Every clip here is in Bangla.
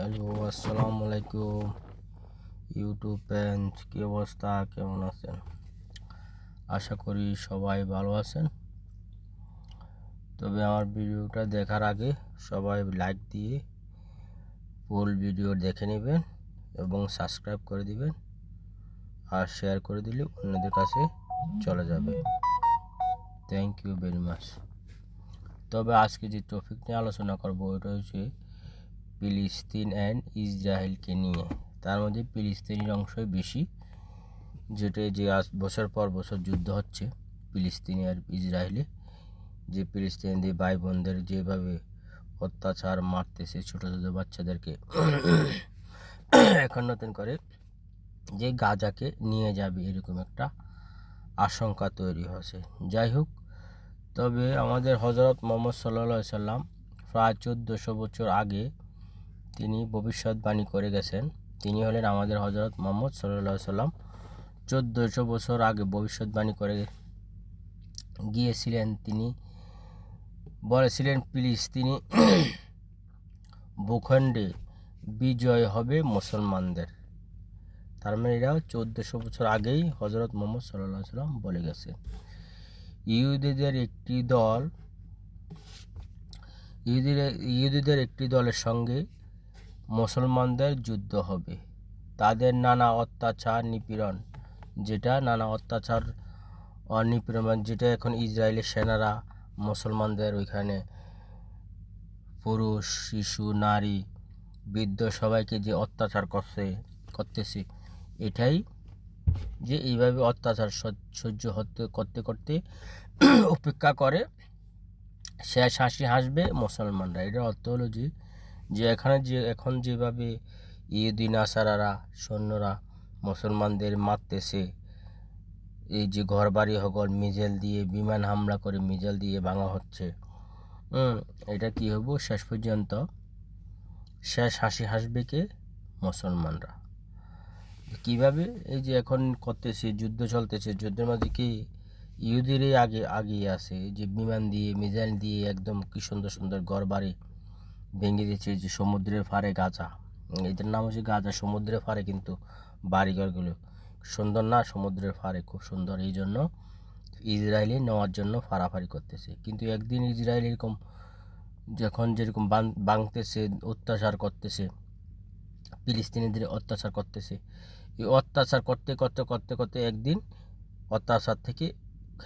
হ্যালো আসসালামু আলাইকুম ইউটিউব ফ্রেন্ড কী অবস্থা? কেমন আছেন? আশা করি সবাই ভালো আছেন। তবে আমার ভিডিওটা দেখার আগে সবাই লাইক দিয়ে ফুল ভিডিও দেখে নেবেন এবং সাবস্ক্রাইব করে দিবেন আর শেয়ার করে দিলে অন্যদের কাছে চলে যাবে। থ্যাংক ইউ ভেরি মাচ তবে আজকে যে টপিক নিয়ে আলোচনা করব ওটা হচ্ছে ফিলিস্তিন অ্যান্ড ইসরায়েলকে নিয়ে। তার মধ্যে ফিলিস্তিনের অংশই বেশি, যেটা যে আজ বছর পর বছর যুদ্ধ হচ্ছে ফিলিস্তিনি আর ইসরায়েলে। যে ফিলিস্তিনিদের ভাই বোনদের যেভাবে অত্যাচার মারতেছে ছোটো ছোটো বাচ্চাদেরকে, এখন নতুন করে যে গাজাকে নিয়ে যাবে এরকম একটা আশঙ্কা তৈরি হয়েছে। যাই হোক, তবে আমাদের হজরত মোহাম্মদ সাল্লা সাল্লাম প্রায় চোদ্দোশো বছর আগে তিনি ভবিষ্যৎবাণী করে গেছেন। তিনি হলেন আমাদের হজরত মোহাম্মদ সাল্লা সাল্লাম চোদ্দোশো বছর আগে ভবিষ্যৎবাণী করে গিয়েছিলেন তিনি। বলেছিলেন, প্লিজ, তিনি ভূখণ্ডে বিজয় হবে মুসলমানদের। তার মানে এরা চোদ্দোশো বছর আগেই হজরত মোহাম্মদ সাল্লাহ সাল্লাম বলে গেছে। ইহুদিদের একটি দল, ইহুদিদের ইহুদিদের একটি দলের সঙ্গে মুসলমানদের যুদ্ধ হবে। তাদের নানা অত্যাচার, নিপীড়ন, যেটা নানা অত্যাচার নিপীড়ন যেটা এখন ইসরায়েলের সেনারা, মুসলমানদের ওইখানে পুরুষ, শিশু, নারী, বৃদ্ধ সবাইকে যে অত্যাচার করছে, করতেছে, এটাই যে এইভাবে অত্যাচার সহ্য হতে, করতে করতে উপেক্ষা করে, শেষ হাসি হাসবে মুসলমানরা। এটার অর্থ হলো যে যে এখানে যে, এখন যেভাবে ইহুদিন, আসারারা, সৈন্যরা মুসলমানদের মারতেছে, এই যে ঘর বাড়ি হগল মিজেল দিয়ে, বিমান হামলা করে মিজেল দিয়ে ভাঙা হচ্ছে এটা কি হব? শেষ পর্যন্ত, শেষ হাসি হাসবে কে? মুসলমানরা। কীভাবে? এই যে এখন করতেছে, যুদ্ধ চলতেছে, যুদ্ধের মাঝে কি ইহুদিরই আগে, আগিয়ে আছে? যে বিমান দিয়ে, মিজাইল দিয়ে একদম কি সুন্দর সুন্দর ঘর বাড়ি ভেঙে দিয়েছে যে সমুদ্রের ফারে গাজা। এদের নাম হচ্ছে গাজা, সমুদ্রের ফারে কিন্তু বাড়িঘরগুলো। সুন্দর না? সমুদ্রের ফারে খুব সুন্দর। এই জন্য ইসরায়েলি নেওয়ার জন্য ফাড়াফাড়ি করতেছে। কিন্তু একদিন ইসরায়েল এরকম যখন যেরকম বাংতেছে অত্যাচার করতেছে, ফিলিস্তিনিদের অত্যাচার করতেছে, এই অত্যাচার করতে করতে করতে করতে একদিন অত্যাচার থেকে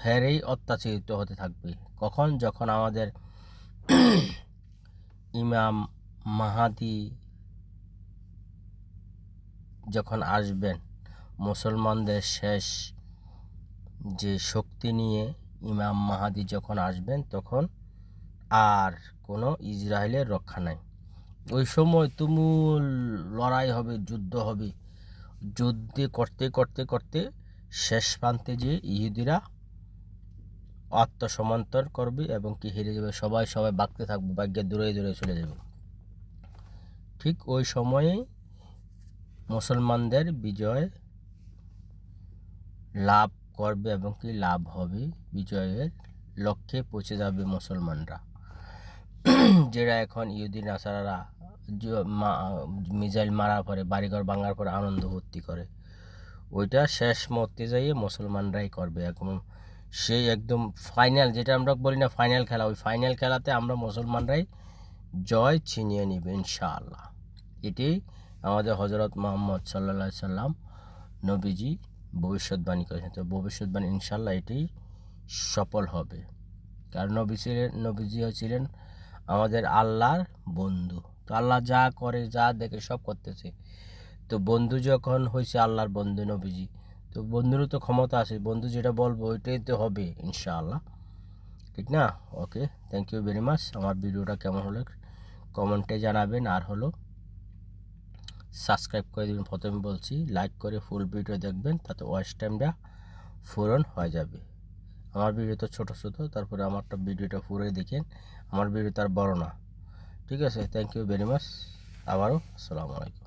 ঘেরেই অত্যাচারিত হতে থাকবে। কখন? যখন আমাদের ইমাম মাহাদি যখন আসবেন, মুসলমানদের শেষ যে শক্তি নিয়ে ইমাম মাহাদি যখন আসবেন, তখন আর কোনো ইসরায়েলের রক্ষা নাই। ওই সময় তুমুল লড়াই হবে, যুদ্ধ হবে। যুদ্ধে করতে করতে করতে শেষ প্রান্তে যে ইহুদিরা আত্মসমন্তর করবে এবং কি হেরে যাবে? সবাই সবাই বাঁকতে থাকবে, ভাগ্যের দূরে দূরে চলে যাবে। ঠিক ওই সময়ে মুসলমানদের বিজয় লাভ করবে এবং কি লাভ হবে? বিজয়ের লক্ষ্যে পৌঁছে যাবে মুসলমানরা। যেটা এখন ইহুদিন আসারারা মিজাইল মারার পরে, বাড়িঘর ভাঙার পরে আনন্দ ভর্তি করে, ওইটা শেষ মরতে যাইয়ে মুসলমানরাই করবে। এখন সেই একদম ফাইনাল যেটা আমরা বলি না ফাইনাল খেলা, ওই ফাইনাল খেলাতে আমরা মুসলমানরাই জয় ছিনিয়ে নিবে, ইনশাআল্লাহ। এটি আমাদের হজরত মোহাম্মদ সাল্লা সাল্লাম নবীজি ভবিষ্যৎবাণী করেছেন। তো ভবিষ্যৎবাণী ইনশাল্লাহ এটি সফল হবে। কারণ নবী ছিলেন, নবীজি ছিলেন আমাদের আল্লাহর বন্ধু। তো আল্লাহ যা করে, যা দেখে সব করতেছে। তো বন্ধু যখন হয়েছে আল্লাহর বন্ধু নবীজি। তো বন্ধুরও তো ক্ষমতা আছে। বন্ধু যেটা বলব ওইটাই তো হবে, ইনশাআল্লাহ। ঠিক না? Okay thank you very much আমার ভিডিওটা কেমন হলো কমেন্টে জানাবেন। আর হলো সাবস্ক্রাইব করে দেবেন। প্রথমে বলছি লাইক করে ফুল ভিডিও দেখবেন, তাতে ওয়াচ টাইমটা পূরণ হয়ে যাবে। আমার ভিডিও তো ছোটো ছোটো, তারপরে আমারটা ভিডিওটা পুরোই দেখেন। আমার ভিডিও তার বড় না। ঠিক আছে? থ্যাংক ইউ ভেরি মাচ আবারও, আসসালামু আলাইকুম।